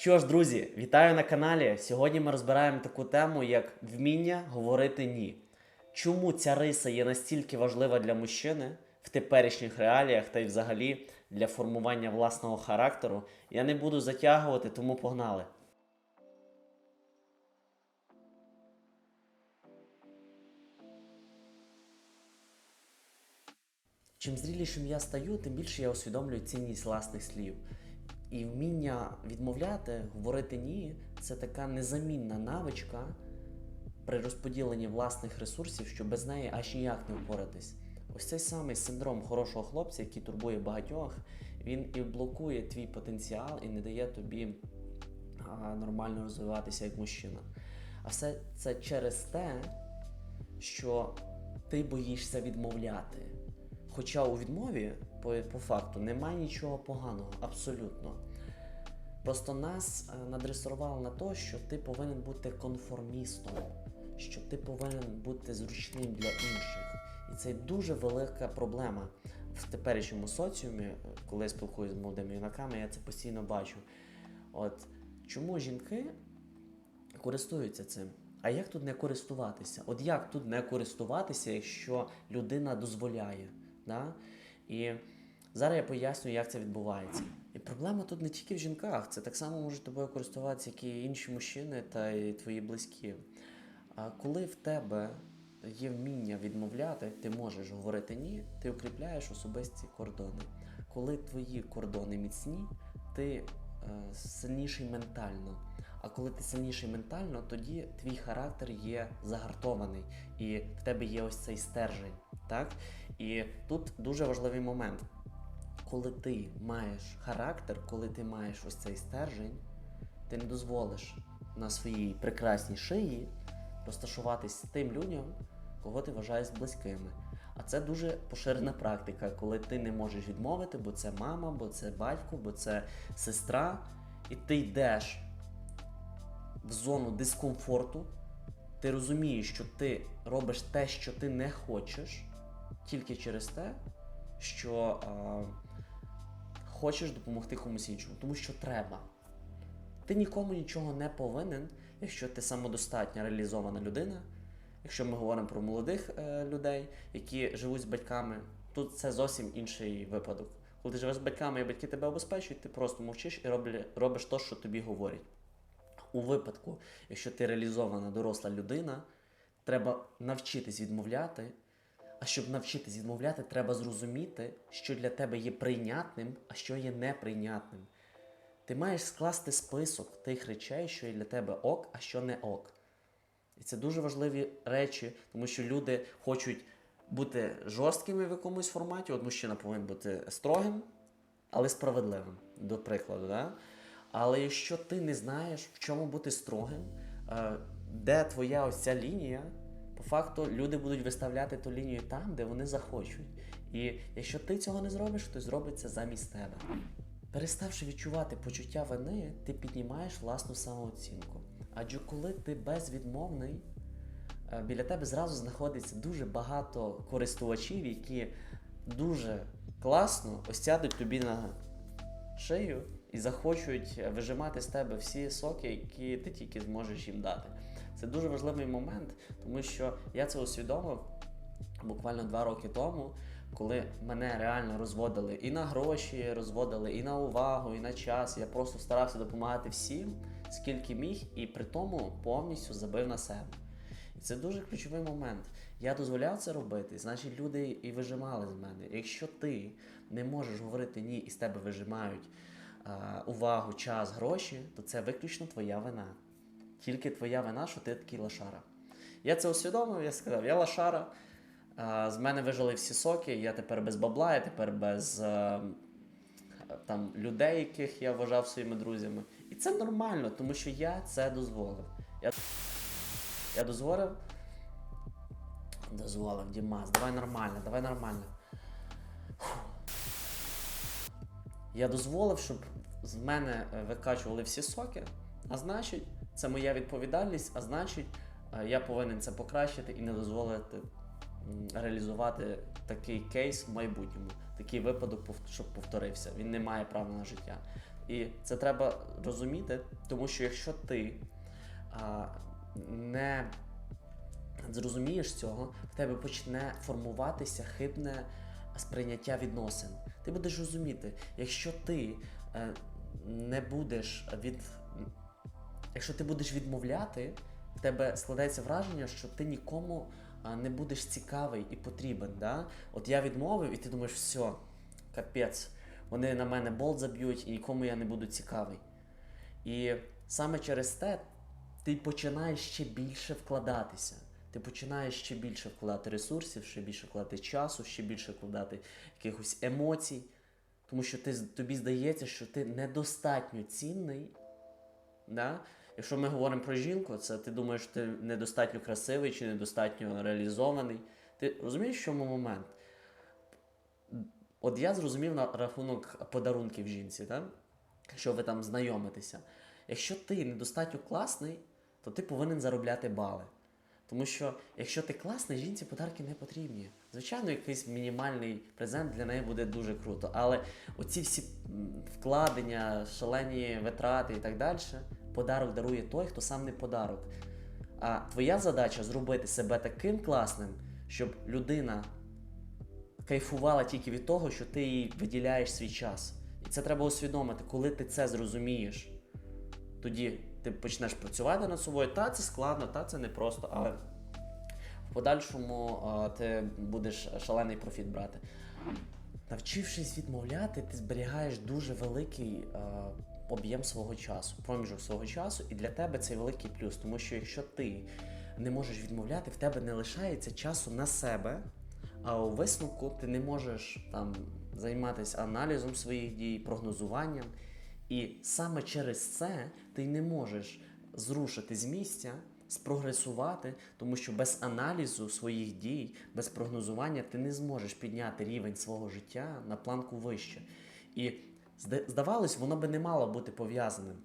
Що ж, друзі, вітаю на каналі. Сьогодні ми розбираємо таку тему, як вміння говорити ні. Чому ця риса є настільки важлива для мужчини в теперішніх реаліях та й взагалі для формування власного характеру? Я не буду затягувати, тому погнали. Чим зрілішим я стаю, тим більше я усвідомлюю цінність власних слів. І вміння відмовляти, говорити ні це така незамінна навичка при розподіленні власних ресурсів, що без неї аж ніяк не впоратись. Ось цей самий синдром хорошого хлопця, який турбує багатьох, він і блокує твій потенціал і не дає тобі нормально розвиватися як мужчина. А все це через те, що ти боїшся відмовляти. Хоча у відмові, по, по факту, немає нічого поганого, абсолютно. Просто нас е, надресували на те, що ти повинен бути конформістом, що ти повинен бути зручним для інших. І це дуже велика проблема в теперішньому соціумі, е, коли я спілкуюся з молодими юнаками, я це постійно бачу. От чому жінки користуються цим? А як тут не користуватися? От як тут не користуватися, якщо людина дозволяє? Да? І зараз я поясню, як це відбувається. І проблема тут не тільки в жінках, це так само можуть тобою користуватися, як і інші мужчини та і твої близькі. А коли в тебе є вміння відмовляти, ти можеш говорити ні, ти укріпляєш особисті кордони. Коли твої кордони міцні, ти е, сильніший ментально. А коли ти сильніший ментально, тоді твій характер є загартований, і в тебе є ось цей стержень. Так? І тут дуже важливий момент. Коли ти маєш характер, коли ти маєш ось цей стержень, ти не дозволиш на своїй прекрасній шиї розташуватись тим людям, кого ти вважаєш близькими. А це дуже поширена практика, коли ти не можеш відмовити, бо це мама, бо це батько, бо це сестра, і ти йдеш в зону дискомфорту, ти розумієш, що ти робиш те, що ти не хочеш, тільки через те, що а, хочеш допомогти комусь іншому, тому що треба. Ти нікому нічого не повинен, якщо ти самодостатня реалізована людина. Якщо ми говоримо про молодих е, людей, які живуть з батьками, тут це зовсім інший випадок. Коли ти живеш з батьками і батьки тебе обезпечують, ти просто мовчиш і роблі, робиш те, що тобі говорять. У випадку, якщо ти реалізована доросла людина, треба навчитись відмовляти. А щоб навчитись відмовляти, треба зрозуміти, що для тебе є прийнятним, а що є неприйнятним. Ти маєш скласти список тих речей, що є для тебе ок, а що не ок. І це дуже важливі речі, тому що люди хочуть бути жорсткими в якомусь форматі. От мужчина повинен бути строгим, але справедливим, до прикладу. Да? Але якщо ти не знаєш, в чому бути строгим, е, де твоя ось ця лінія, по факту люди будуть виставляти ту лінію там, де вони захочуть. І якщо ти цього не зробиш, хтось зробить це замість тебе. Переставши відчувати почуття вини, ти піднімаєш власну самооцінку. Адже коли ти безвідмовний, е, біля тебе зразу знаходиться дуже багато користувачів, які дуже класно осядуть тобі на шию і захочуть вижимати з тебе всі соки, які ти тільки зможеш їм дати. Це дуже важливий момент, тому що я це усвідомив буквально два роки тому, коли мене реально розводили і на гроші, розводили і на увагу, і на час. Я просто старався допомагати всім, скільки міг, і при тому повністю забив на себе. І це дуже ключовий момент. Я дозволяв це робити, значить люди і вижимали з мене. Якщо ти не можеш говорити ні і з тебе вижимають увагу, час, гроші, то це виключно твоя вина. Тільки твоя вина, що ти такий лошара. Я це усвідомив, я сказав, я лошара. З мене вижили всі соки, я тепер без бабла, я тепер без е, там, людей, яких я вважав своїми друзями. І це нормально, тому що я це дозволив. Я, я дозволив. Дозволив, Дімас, давай нормально, давай нормально. Я дозволив, щоб з мене е, викачували всі соки, а значить, це моя відповідальність, а значить, е, я повинен це покращити і не дозволити реалізувати такий кейс в майбутньому, такий випадок, щоб повторився. Він не має права на життя. І це треба розуміти, тому що якщо ти а, не зрозумієш цього, в тебе почне формуватися хибне сприйняття відносин. Ти будеш розуміти, якщо ти е, не будеш від. Якщо ти будеш відмовляти, в тебе складається враження, що ти нікому не будеш цікавий і потрібен. Да? От я відмовив, і ти думаєш, все, капець, вони на мене болт заб'ють і нікому я не буду цікавий. І саме через те ти починаєш ще більше вкладатися. Ти починаєш ще більше вкладати ресурсів, ще більше вкладати часу, ще більше вкладати якихось емоцій. Тому що ти, тобі здається, що ти недостатньо цінний. Да? Якщо ми говоримо про жінку, це ти думаєш, що ти недостатньо красивий чи недостатньо реалізований. Ти розумієш, в чому момент? От я зрозумів на рахунок подарунків жінці, так? що ви там знайомитеся. Якщо ти недостатньо класний, то ти повинен заробляти бали. Тому що якщо ти класний, жінці подарки не потрібні. Звичайно, якийсь мінімальний презент для неї буде дуже круто. Але оці всі вкладення, шалені витрати і так далі, подарок дарує той, хто сам не подарок. А твоя задача зробити себе таким класним, щоб людина кайфувала тільки від того, що ти їй виділяєш свій час. І це треба усвідомити, коли ти це зрозумієш, тоді ти почнеш працювати над собою. Та це складно, та це непросто, але в подальшому а, ти будеш шалений профіт брати. Навчившись відмовляти, ти зберігаєш дуже великий а, об'єм свого часу, проміжок свого часу, і для тебе це великий плюс, тому що якщо ти не можеш відмовляти, в тебе не лишається часу на себе, а у висновку ти не можеш там займатися аналізом своїх дій, прогнозуванням. І саме через це ти не можеш зрушити з місця, спрогресувати, тому що без аналізу своїх дій, без прогнозування ти не зможеш підняти рівень свого життя на планку вище. І здавалось, воно би не мало бути пов'язаним.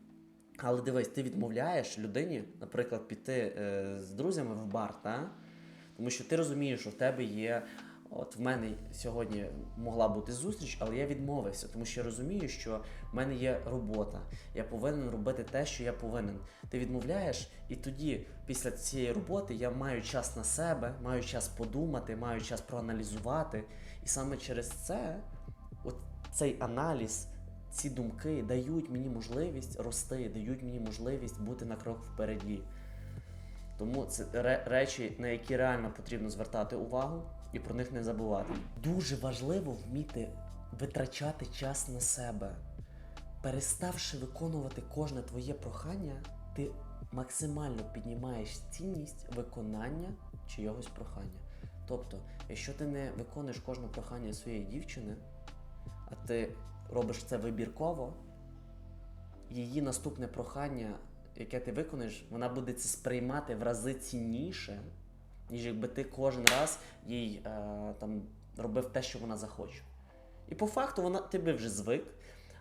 Але дивись, ти відмовляєш людині, наприклад, піти е, з друзями в бар, та? тому що ти розумієш, що в тебе є. От в мене сьогодні могла бути зустріч, але я відмовився, тому що я розумію, що в мене є робота. Я повинен робити те, що я повинен. Ти відмовляєш, і тоді, після цієї роботи, я маю час на себе, маю час подумати, маю час проаналізувати. І саме через це, от цей аналіз, ці думки дають мені можливість рости, дають мені можливість бути на крок впереді. Тому це речі, на які реально потрібно звертати увагу і про них не забувати. Дуже важливо вміти витрачати час на себе. Переставши виконувати кожне твоє прохання, ти максимально піднімаєш цінність виконання чийогось прохання. Тобто, якщо ти не виконуєш кожне прохання своєї дівчини, а ти робиш це вибірково, її наступне прохання, яке ти виконаєш, вона буде це сприймати в рази цінніше, ніж якби ти кожен раз їй е, там робив те, що вона захоче. І по факту вона ти би вже звик,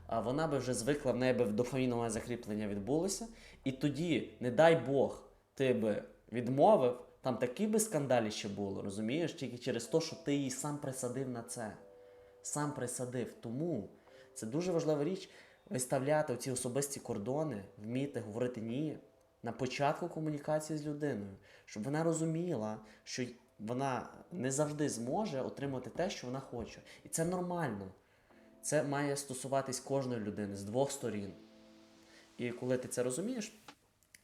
а вона би вже звикла, в неї би дофамінове закріплення відбулося. І тоді, не дай Бог, ти би відмовив, там такі би скандалі ще було, розумієш? Тільки через те, що ти її сам присадив на це. Сам присадив. Тому це дуже важлива річ виставляти ці особисті кордони, вміти говорити ні на початку комунікації з людиною, щоб вона розуміла, що вона не завжди зможе отримати те, що вона хоче. І це нормально. Це має стосуватись кожної людини з двох сторін. І коли ти це розумієш,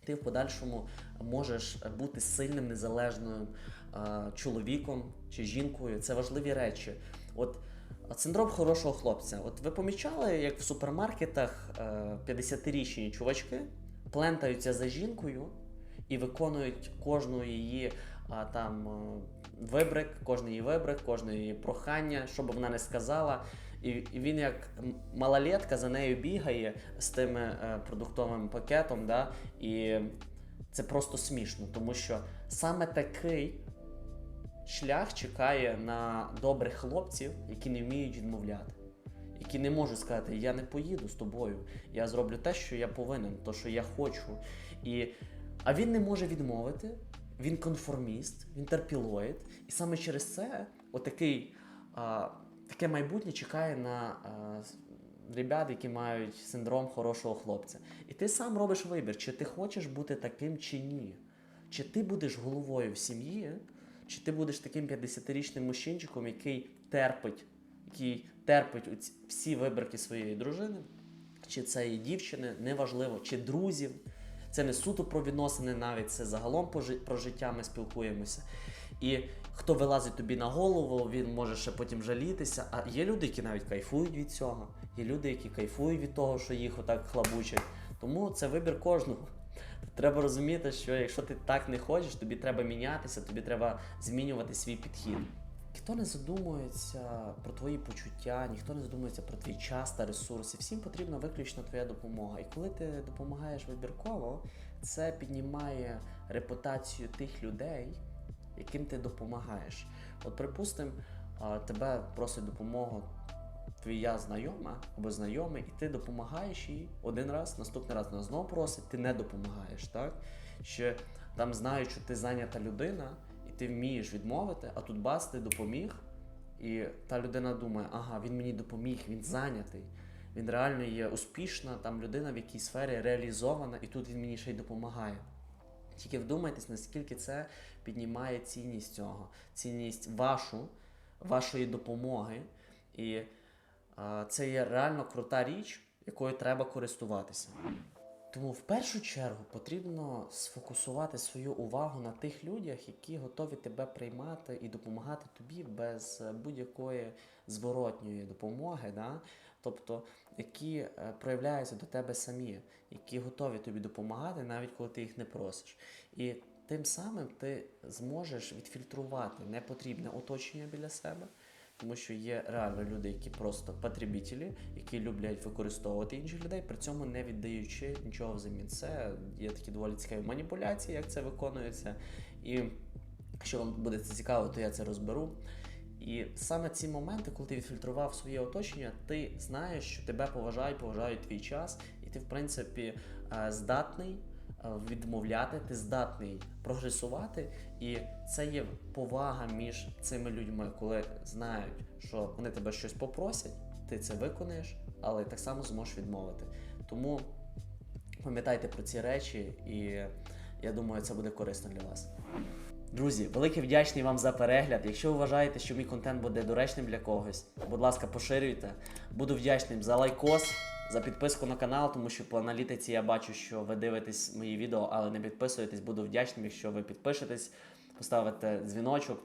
ти в подальшому можеш бути сильним, незалежним а, чоловіком чи жінкою. Це важливі речі. От а синдром хорошого хлопця. От ви помічали, як в супермаркетах е, 50-річні чувачки плентаються за жінкою і виконують кожну її там е, вибрик, кожний її вибрик, кожне її прохання, що би вона не сказала. І, він як малолетка за нею бігає з тим е, продуктовим пакетом, да, і це просто смішно, тому що саме такий шлях чекає на добрих хлопців, які не вміють відмовляти, які не можуть сказати, я не поїду з тобою, я зроблю те, що я повинен, то, що я хочу. І... А він не може відмовити, він конформіст, він терпілоїд. І саме через це отакий, а, таке майбутнє чекає на а, ребят, які мають синдром хорошого хлопця. І ти сам робиш вибір, чи ти хочеш бути таким чи ні. Чи ти будеш головою в сім'ї, чи ти будеш таким 50-річним мужчинчиком, який терпить, який терпить всі вибірки своєї дружини, чи це є дівчини, неважливо, чи друзів. Це не суто про відносини навіть, це загалом про життя ми спілкуємося. І хто вилазить тобі на голову, він може ще потім жалітися. А є люди, які навіть кайфують від цього. Є люди, які кайфують від того, що їх отак хлабучать. Тому це вибір кожного. Треба розуміти, що якщо ти так не хочеш, тобі треба мінятися, тобі треба змінювати свій підхід. Ніхто не задумується про твої почуття, ніхто не задумується про твій час та ресурси. Всім потрібна виключно твоя допомога. І коли ти допомагаєш вибірково, це піднімає репутацію тих людей, яким ти допомагаєш. От, припустимо, тебе просить допомогу твоя знайома або знайомий, і ти допомагаєш їй один раз, наступний раз вона знову просить, ти не допомагаєш, так? Ще там знають, що ти зайнята людина, і ти вмієш відмовити, а тут бас, ти допоміг, і та людина думає, ага, він мені допоміг, він зайнятий. Він реально є успішна, там людина в якій сфері реалізована, і тут він мені ще й допомагає. Тільки вдумайтесь, наскільки це піднімає цінність цього, цінність вашу, вашої допомоги. І це є реально крута річ, якою треба користуватися. Тому в першу чергу потрібно сфокусувати свою увагу на тих людях, які готові тебе приймати і допомагати тобі без е, будь-якої зворотньої допомоги, да? тобто які е, проявляються до тебе самі, які готові тобі допомагати, навіть коли ти їх не просиш. І тим самим ти зможеш відфільтрувати непотрібне оточення біля себе. Тому що є реально люди, які просто потребітелі, які люблять використовувати інших людей, при цьому не віддаючи нічого взамін. Це є такі доволі цікаві маніпуляції, як це виконується. І якщо вам буде це цікаво, то я це розберу. І саме ці моменти, коли ти відфільтрував своє оточення, ти знаєш, що тебе поважають, поважають твій час, і ти, в принципі, е, здатний відмовляти, ти здатний прогресувати, і це є повага між цими людьми, коли знають, що вони тебе щось попросять, ти це виконаєш, але так само зможеш відмовити. Тому пам'ятайте про ці речі, і я думаю, це буде корисно для вас. Друзі, велике вдячний вам за перегляд. Якщо вважаєте, що мій контент буде доречним для когось, будь ласка, поширюйте. Буду вдячним за лайкос, за підписку на канал, тому що по аналітиці я бачу, що ви дивитесь мої відео, але не підписуєтесь. Буду вдячним, якщо ви підпишетесь, поставите дзвіночок.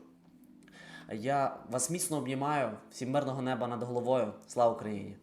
Я вас міцно обнімаю. Всім мирного неба над головою. Слава Україні!